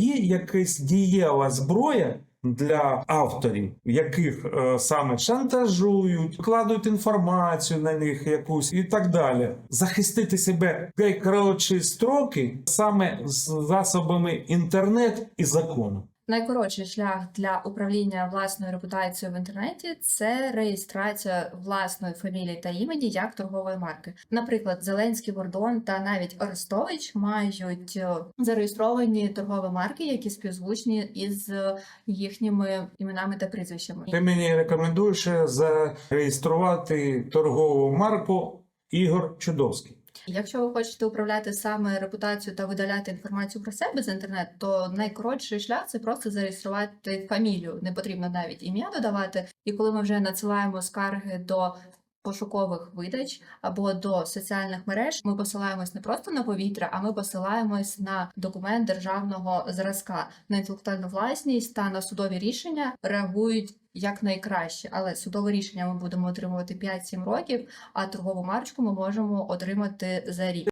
Є якась дієва зброя для авторів, яких е, саме шантажують, вкладують інформацію на них якусь і так далі. Захистити себе найкоротші строки саме з засобами інтернет і закону. Найкоротший шлях для управління власною репутацією в інтернеті це реєстрація власної фамілії та імені як торгової марки. Наприклад, Зеленський Гордон та навіть Арестович мають е, зареєстровані торгові марки, які співзвучні із е, їхніми іменами та прізвищами. Ти мені рекомендуєш зареєструвати торгову марку Ігор Чудовський. Якщо ви хочете управляти саме репутацією та видаляти інформацію про себе з інтернету, то найкоротший шлях це просто зареєструвати фамілію. Не потрібно навіть ім'я додавати. І коли ми вже надсилаємо скарги до пошукових видач або до соціальних мереж, ми посилаємось не просто на повітря, а ми посилаємось на документ державного зразка на інтелектуальну власність та на судові рішення реагують як найкраще. Але судове рішення ми будемо отримувати 5-7 років, а торгову марочку ми можемо отримати за рік.